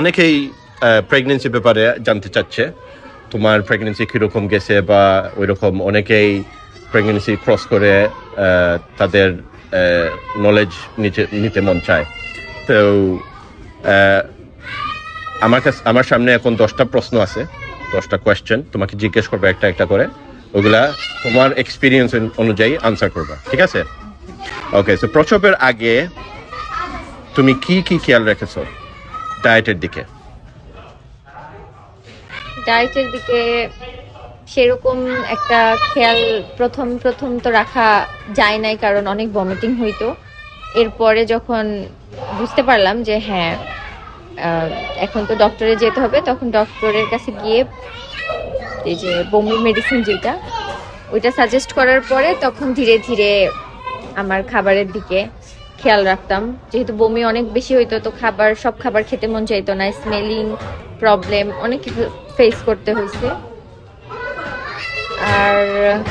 অনেকেই প্রেগনেন্সি ব্যাপারে জানতে চাচ্ছে। তোমার প্রেগনেন্সি কীরকম গেছে বা ওইরকম অনেকেই প্রেগনেন্সি ক্রস করে তাদের নলেজ নিতে নিতে মন চায়। তো আমার কাছে, আমার সামনে এখন দশটা প্রশ্ন আছে, দশটা কোয়েশ্চেন তোমাকে জিজ্ঞেস করবে একটা একটা করে। ওগুলা তোমার এক্সপিরিয়েন্স অনুযায়ী আনসার করবে, ঠিক আছে? ওকে সো প্রসবের আগে তুমি কি কি খেয়াল রেখেছো? ডায়েটের দিকে? ডায়েটের দিকে সেরকম একটা খেয়াল প্রথম প্রথম তো রাখা যায় নাই, কারণ অনেক ভমিটিং হইতো। এরপরে যখন বুঝতে পারলাম যে হ্যাঁ এখন তো ডক্টরে যেতে হবে, তখন ডক্টরের কাছে গিয়ে এই যে বমি মেডিসিন যেটা, ওইটা সাজেস্ট করার পরে তখন ধীরে ধীরে আমার খাবারের দিকে খেয়াল রাখতাম। যেহেতু বমি অনেক বেশি হইতো, তো খাবার, সব খাবার খেতে মন চাইতো না। স্মেলিং প্রবলেম অনেক কিছু ফেস করতে হয়েছে আর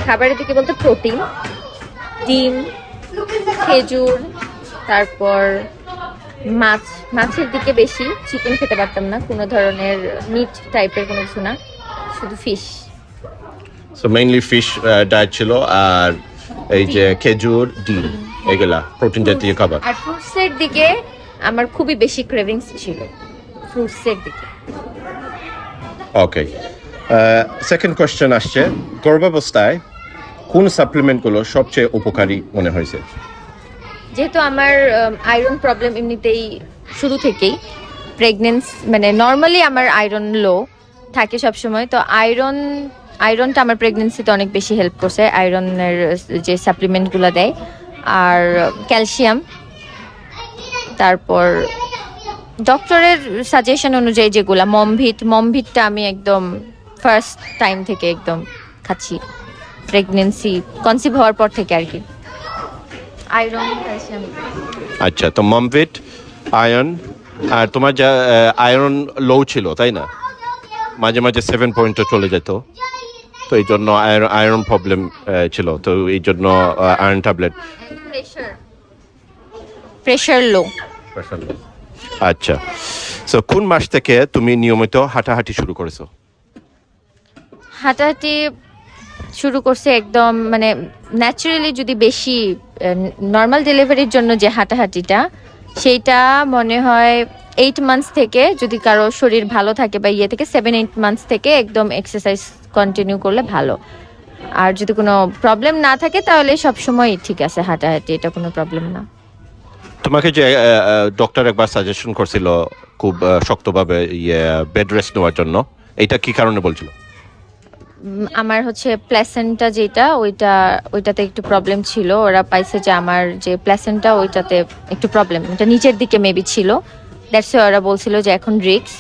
খাবারের দিকে বলতে প্রোটিন, ডিম, খেজুর, তারপর মাছ। মাছের দিকে বেশি চিকেন খেতে পারতাম না। কোনো ধরনের মিট টাইপের কোনো কিছু না। শুধু fish so mainly fish diet ছিল। আর এই যে খেজুর, ডিম। এগুলা প্রোটিন জাতীয় খাবার। আর ফ্রুটসের দিকে আমার খুবই বেশি ক্রেভিংস ছিল। ফ্রুটসের দিকে। ওকে সেকেন্ড কোয়েশ্চেন আসছে গর্ভাবস্থায় কোন সাপ্লিমেন্টগুলো সবচেয়ে উপকারী মনে হয়েছে? যেহেতু আমার আয়রন প্রবলেম এমনিতেই শুরু থেকেই প্রেগনেন্স মানে নর্মালি আমার আয়রন লো থাকে সব সময় তো আয়রন আয়রনটা আমার প্রেগনেন্সিতে অনেক বেশি হেল্প করছে আয়রনের যে সাপ্লিমেন্টগুলো দেয়। আর ক্যালসিয়াম, তারপর ডক্টরের সাজেশন অনুযায়ী যেগুলা, মমভিট, মমভিটটা আমি একদম ফার্স্ট টাইম থেকে একদম খাচ্ছি। প্রেগনেন্সি কনসিভ হওয়ার পর থেকে আর কি। আয়রন ক্যালসিয়াম আচ্ছা তো মমভিট আয়রন আর তোমার যা আয়রন লো ছিল, তাই না? মাঝে মাঝে সেভেন পয়েন্টও চলে যেত। তো এই জন্য আয়রন প্রবলেম ছিল। তো এই জন্য আয়রন ট্যাবলেট প্রেশার লো আচ্ছা। সো কোন মাস থেকে তুমি নিয়মিত হাঁটাহাঁটি শুরু করেছ? হাঁটাহাঁটি শুরু করছে একদম মানে ন্যাচারালি যদি বেশি নর্মাল ডেলিভারির জন্য যে হাঁটাহাঁটিটা সেইটা মনে হয় এইট মান্থস থেকে যদি কারও শরীর ভালো থাকে বা ইয়ে থেকে সেভেন এইট মান্থস থেকে একদম এক্সারসাইজ কন্টিনিউ করলে ভালো। আর যদি কোনো প্রবলেম না থাকে তাহলে সবসময় ঠিক আছে হাঁটাহাঁটি এটা কোনো প্রবলেম না। তোমাকে যে ডক্টর একবার সাজেশন করছিল খুব শক্তভাবে ইয়ে বেড রেস্ট নেওয়ার জন্য এটা কি কারণে বলছিল? আমার হচ্ছে প্ল্যাসেন্টা যেটা ওইটা ওইটাতে একটু প্রবলেম ছিল। ওরা পাইছে যে আমার যে প্ল্যাসেন্টা ওইটাতে একটু প্রবলেম এটা নিচের দিকে মেবি ছিল। দ্যাটস ওরা বলছিল যে এখন রিক্স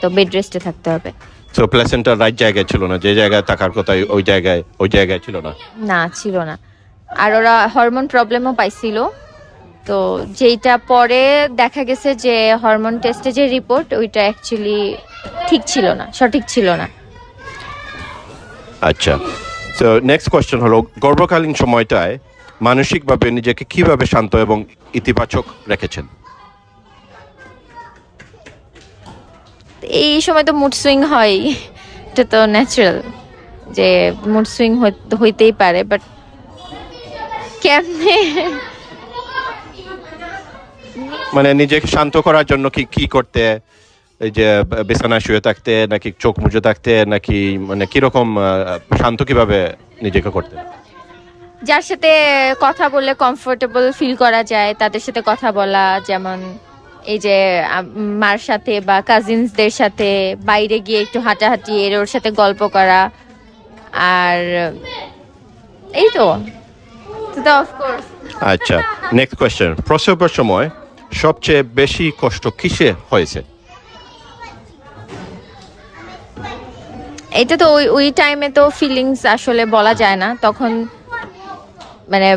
তো বেড রেস্টে থাকতে হবে। তো প্লেসেন্টার রাইট জায়গায় ছিল না যে জায়গায় থাকার কথা ওই জায়গায় ওই জায়গায় ছিল না? না ছিল না। আর ওরা হরমোন প্রবলেমও পাইছিল। তো যেইটা পরে দেখা গেছে যে হরমোন টেস্টে যে রিপোর্ট ওইটা অ্যাকচুয়ালি ঠিক ছিল না সঠিক ছিল না। আচ্ছা। তো নেক্সট কোয়েশ্চেন হলো গর্ভকালীন সময়টায় মানসিকভাবে নিজেকে কীভাবে শান্ত এবং ইতিবাচক রেখেছেন? এই সময় তো মুড সুইং হয় এটা তো ন্যাচারাল যে মুড সুইং হইতেই পারে বাট কেমনে মানে নিজেকে শান্ত করার জন্য কি কি করতে? এই যে বিছানায় শুয়ে থাকতে নাকি চোখ মুজে থাকতে নাকি মানে কীরকম শান্ত কীভাবে নিজেকে করতে? যার সাথে কথা বললে কমফোর্টেবল ফিল করা যায় তাদের সাথে কথা বলা যেমন এই যে মার সাথে বা কাজিনসদের সাথে বাইরে গিয়ে একটু হাঁটাহাঁটি এর ওর সাথে গল্প করা আর এই তো। আচ্ছা নেক্সট কোয়েশ্চেন প্রসবের সময় সবচেয়ে বেশি কষ্ট কিসে হয়েছে? এটা তো ওই ওই টাইমে তো ফিলিংস আসলে বলা যায় না। তখন মানে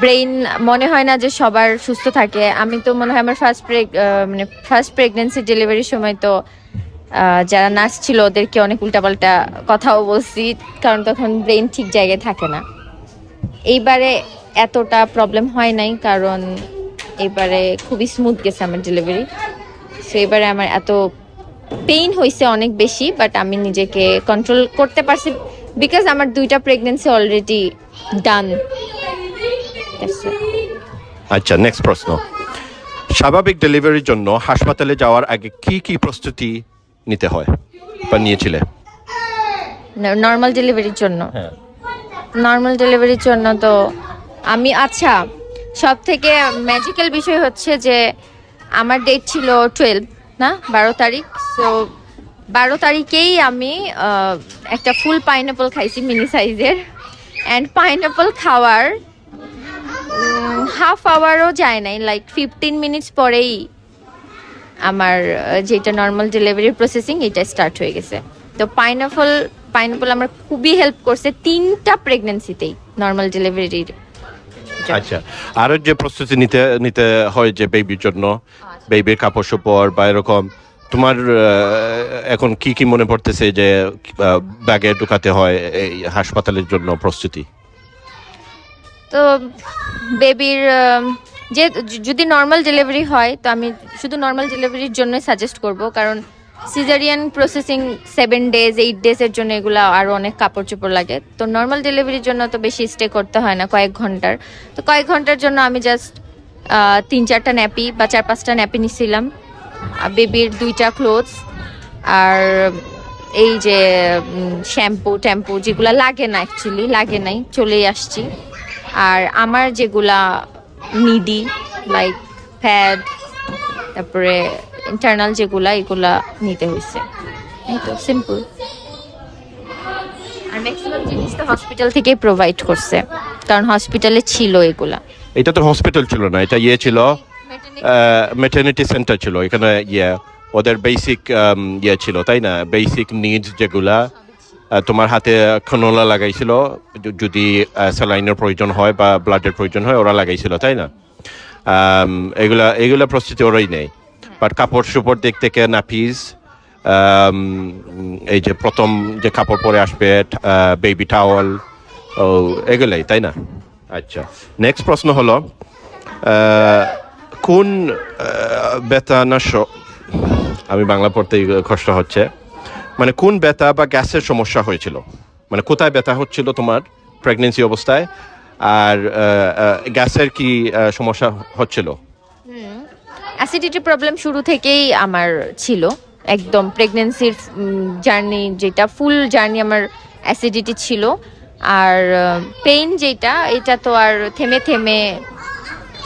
ব্রেইন মনে হয় না যে সবার সুস্থ থাকে। আমি তো মনে হয় আমার ফার্স্ট প্রেগ মানে ফার্স্ট প্রেগনেন্সি ডেলিভারির সময় তো যারা নার্স ছিল ওদেরকে অনেক উল্টাপাল্টা কথাও বলছি, কারণ তখন ব্রেইন ঠিক জায়গায় থাকে না। এইবারে এতটা প্রবলেম হয় নাই, কারণ এবারে খুবই স্মুথ গেছে আমার ডেলিভারি সো এবারে আমার এত পেইন হয়েছে অনেক বেশি বাট আমি নিজেকে কন্ট্রোল করতে পারছি বিকজ আমার দুইটা প্রেগনেন্সি অলরেডি ডান আচ্ছা নেক্সট প্রশ্ন। স্বাভাবিক ডেলিভারির জন্য হাসপাতালে যাওয়ার আগে কি কি প্রস্তুতি নিতে হয় বা নিয়েছিলে? নর্মাল ডেলিভারির জন্য। হ্যাঁ। নর্মাল ডেলিভারির জন্য তো আমি আচ্ছা সব থেকে ম্যাজিক্যাল বিষয় হচ্ছে যে আমার ডেট ছিল টুয়েলভ না? বারো তারিখ। সো বারো তারিখেই আমি একটা ফুল পাইনাপল খাইছি মিনি সাইজের অ্যান্ড পাইনাপল খাওয়ার হাফ আওয়ারও যায় নাই লাইক ফিফটিন মিনিটস পরেই আমার যেটা নর্মাল ডেলিভারি প্রসেসিং এটা স্টার্ট হয়ে গেছে। তো পাইনাপল পাইনাপল আমার খুবই হেল্প করছে তিনটা প্রেগনেন্সিতেই নর্মাল ডেলিভারির আচ্ছা। আরও যে প্রস্তুতি নিতে নিতে হয় যে বেবির জন্য বেবির কাপড় চোপড় বা এরকম তোমার এখন কি কি মনে পড়তেছে যে ব্যাগে ঢুকাতে হয় এই হাসপাতালের জন্য প্রস্তুতি? তো বেবির যে যদি নর্মাল ডেলিভারি হয় তো আমি শুধু নর্মাল ডেলিভারির জন্যই সাজেস্ট করব। কারণ caesarean processing seven days eight ডেজের জন্য এগুলো আরও অনেক কাপড় চোপড় লাগে। তো নর্মাল ডেলিভারির জন্য তো বেশি স্টে করতে হয় না, কয়েক ঘণ্টার। তো কয়েক ঘণ্টার জন্য আমি জাস্ট তিন চারটা ন্যাপি বা চার পাঁচটা ন্যাপি নিছিলাম। বেবির দুইটা ক্লোথস আর এই যে শ্যাম্পু ট্যাম্পু যেগুলো লাগে না অ্যাকচুয়ালি লাগে নাই, চলেই আসছি। আর আমার যেগুলা নিডি লাইক প্যাড তারপরে ইন্টারনাল যেগুলা এগুলা নিতে হয়েছে এই তো সিম্পল আর ম্যাক্সিমাম জিনিস তো হসপিটাল থেকেই প্রোভাইড করছে। কারণ হসপিটালে ছিল এগুলা। এটা তো হসপিটাল ছিল না এটা ইয়ে ছিল মেটার্নিটি সেন্টার ছিল এখানে ইয়ে ওদের বেসিক ইয়ে ছিল তাই না? বেসিক নিডস যেগুলা তোমার হাতে খনোলা লাগাইছিল যদি স্যালাইনের প্রয়োজন হয় বা ব্লাডের প্রয়োজন হয় ওরা লাগাইছিল তাই না? এগুলা এগুলা প্রস্তুতি ওরাই নেই বাট কাপড় চোপড় দিক থেকে আম, এই যে প্রথম যে কাপড় পরে আসবে বেবি টাওয়াল ও এগুলাই তাই না? আচ্ছা নেক্সট প্রশ্ন হলো কোন স- আমি বাংলা পড়তে কষ্ট হচ্ছে মানে কোন ব্যথা বা গ্যাসের সমস্যা হয়েছিল? মানে কোথায় ব্যথা হচ্ছিল তোমার প্রেগনেন্সি অবস্থায়? আর গ্যাসের কি সমস্যা হচ্ছিল? অ্যাসিডিটি প্রবলেম শুরু থেকেই আমার ছিল। একদম প্রেগনেন্সির জার্নি যেটা ফুল জার্নি আমার অ্যাসিডিটি ছিল। আর পেইন যেটা, এটা তো আর থেমে থেমে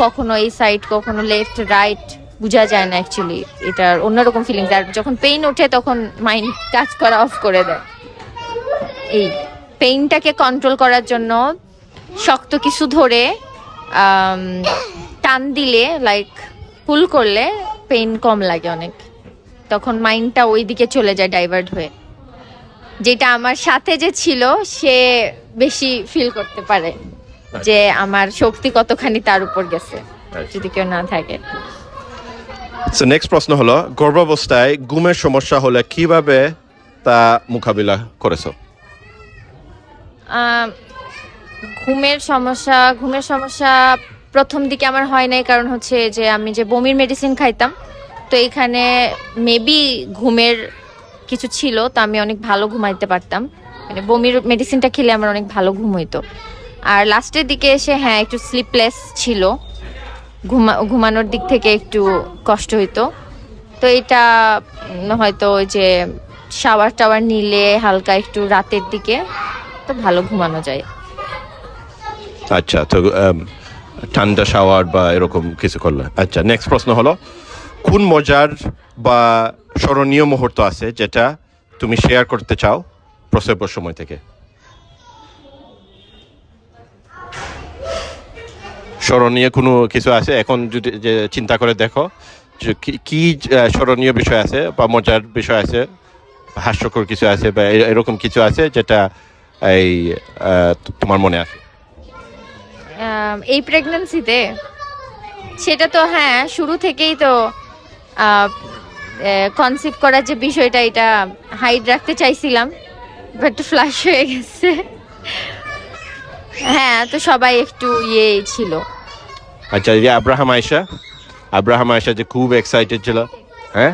কখনো এই সাইড কখনো লেফট রাইট বোঝা যায় না অ্যাকচুয়ালি এটার অন্যরকম ফিলিংস আর যখন পেইন ওঠে, তখন মাইন্ড কাজ করা অফ করে দেয়। এই পেইনটাকে কন্ট্রোল করার জন্য শক্ত কিছু ধরে টান দিলে লাইক পুল করলে পেইন কম লাগে অনেক। তখন মাইন্ডটা ওই দিকে চলে যায় ডাইভার্ট হয়ে। যেটা আমার সাথে যে ছিল সে বেশি ফিল করতে পারে যে আমার শক্তি কতখানি তার উপর গেছে যদি কেউ না থাকে। সো নেক্সট প্রশ্ন হলো গর্ভাবস্থায় ঘুমের সমস্যা হলে কীভাবে তা মোকাবিলা করেছ? ঘুমের সমস্যা ঘুমের সমস্যা প্রথম দিকে আমার হয় নাই, কারণ হচ্ছে যে আমি যে বমির মেডিসিন খাইতাম, তো এখানে মেবি ঘুমের কিছু ছিল, তো আমি অনেক ভালো ঘুমাইতে পারতাম। মানে বমির মেডিসিনটা খেলে আমার অনেক ভালো ঘুম হইতো। আর লাস্টের দিকে এসে হ্যাঁ একটু স্লিপলেস ছিল। ঘুমা, ঘুমানোর দিক থেকে একটু কষ্ট হইতো। তো এটা হয়তো যে শাওয়ার টাওয়ার নিলে হালকা একটু রাতের দিকে, তো ভালো ঘুমানো যায়। আচ্ছা তো ঠান্ডা শাওয়ার বা এরকম কিছু করলে। আচ্ছা নেক্সট প্রশ্ন হলো, কোন মজার বা স্মরণীয় মুহূর্ত আছে যেটা তুমি শেয়ার করতে চাও প্রসবের সময় থেকে? স্মরণীয় কোনো কিছু আছে? এখন যদি যে চিন্তা করে দেখো, যে কি- স্মরণীয় বিষয় আছে বা মজার বিষয় আছে, হাস্যকর কিছু আছে বা এরকম কিছু আছে যেটা এই তোমার মনে আছে? এই প্রেগন্যান্সিতে সেটা তো হ্যাঁ শুরু থেকেই তো কনসিভ করার যে বিষয়টা এটা হাইড রাখতে চাইছিলাম বাট ফ্লাশ হয়ে গেছে। হ্যাঁ তো সবাই একটু ইয়ে ছিল। আচ্ছা এই যে আব্রাহাম আয়সা আব্রাহাম আয়সা যে খুব এক্সাইটেড ছিল হ্যাঁ?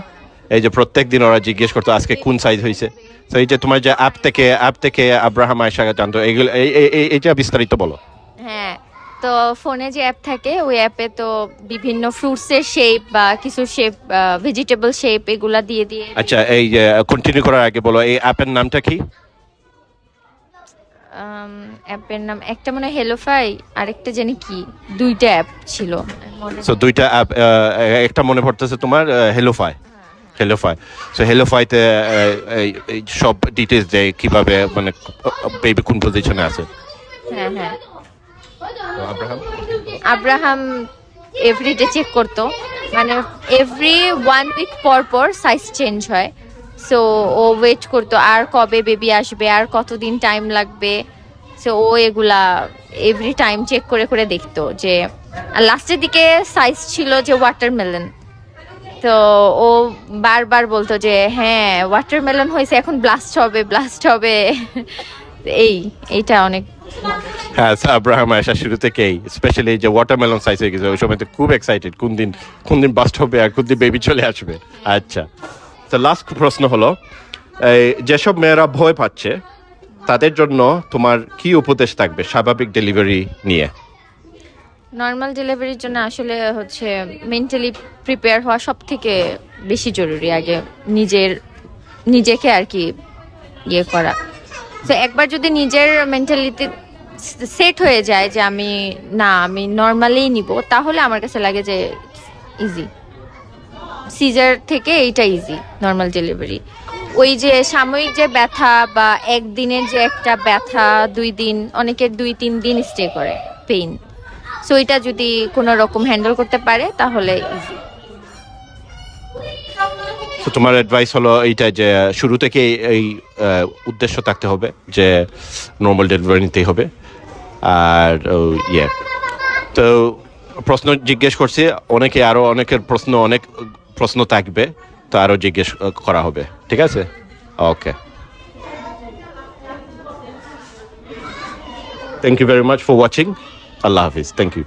এই যে প্রত্যেক দিন ওরা জিজ্ঞেস করতো আজকে কোন সাইজ হয়েছে তো এই যে তোমার যে অ্যাপ থেকে অ্যাপ থেকে আব্রাহাম আয়সা জানতো এইগুলো এই- এই- এই- এইটা বিস্তারিত বলো। হ্যাঁ তো ফোনে যে অ্যাপ থাকে ওই অ্যাপে তো বিভিন্ন ফ্রুটসের শেপ বা কিছু শেপ ভেজিটেবল শেপ এগুলা দিয়ে দিয়ে আচ্ছা এই কন্টিনিউ করার আগে বলো এই অ্যাপের নামটা কি? অ্যাপের নাম একটা মনে হয় হেলোফাই আরেকটা জানি কি দুইটা অ্যাপ ছিল। সো দুইটা অ্যাপ একটা মনে পড়তেছে তোমার হেলোফাই হেলোফাই সো হেলোফাইতে সব ডিটেলস দেয় কীভাবে মানে বেবি কোন পজিশনে আছে। হ্যাঁ হ্যাঁ। আব্রাহাম? এভরিডে চেক করতো। মানে এভরি ওয়ান উইক পর পর সাইজ চেঞ্জ হয়। সো ও ওয়েট করতো, আর কবে বেবি আসবে, আর কতদিন টাইম লাগবে। সো ও এগুলা এভরি টাইম চেক করে করে দেখতো যে লাস্টের দিকে সাইজ ছিল যে ওয়াটারমেলন তো ও বারবার বলতো যে হ্যাঁ ওয়াটারমেলন হয়েছে, এখন ব্লাস্ট হবে ব্লাস্ট হবে। এই এইটা অনেক হ্যাঁ স্যার আব্রাহাম আয়সা শুরু থেকেই স্পেশালি যে ওয়াটারমেলন সাইজ হয়ে গেছে ওই সময় তো খুব এক্সাইটেড কোন দিন কোন দিন বাস্ট হবে আর কোন দিন বেবি চলে আসবে। আচ্ছা তো লাস্ট প্রশ্ন হলো এই যেসব মেয়েরা ভয় পাচ্ছে তাদের জন্য তোমার কি উপদেশ থাকবে স্বাভাবিক ডেলিভারি নিয়ে? নর্মাল ডেলিভারির জন্য আসলে হচ্ছে মেন্টালি প্রিপেয়ার হওয়া সব থেকে বেশি জরুরি আগে নিজের নিজেকে আর কি ইয়ে করা। তো একবার যদি নিজের মেন্টালিটি সেট হয়ে যায় যে আমি, না, আমি নর্মালি নিব, তাহলে আমার কাছে লাগে যে ইজি সিজার থেকে এইটা ইজি নর্মাল ডেলিভারি ওই যে সাময়িক যে ব্যথা বা একদিনের যে একটা ব্যথা, দুই দিন, অনেকের দুই, তিন দিন স্টে করে পেইন সো এটা যদি কোনো রকম হ্যান্ডেল করতে পারে, তাহলে ইজি তো তোমার অ্যাডভাইস হলো এইটা যে, শুরু থেকে এই উদ্দেশ্য থাকতে হবে যে নর্মাল ডেলিভারি নিতেই হবে। আর ইয়ে তো প্রশ্ন জিজ্ঞেস করছি, অনেকে আরও অনেকের প্রশ্ন, অনেক প্রশ্ন থাকবে, তো আরও জিজ্ঞেস করা হবে। ঠিক আছে? Okay thank you very much for watching Allah Hafiz. Thank you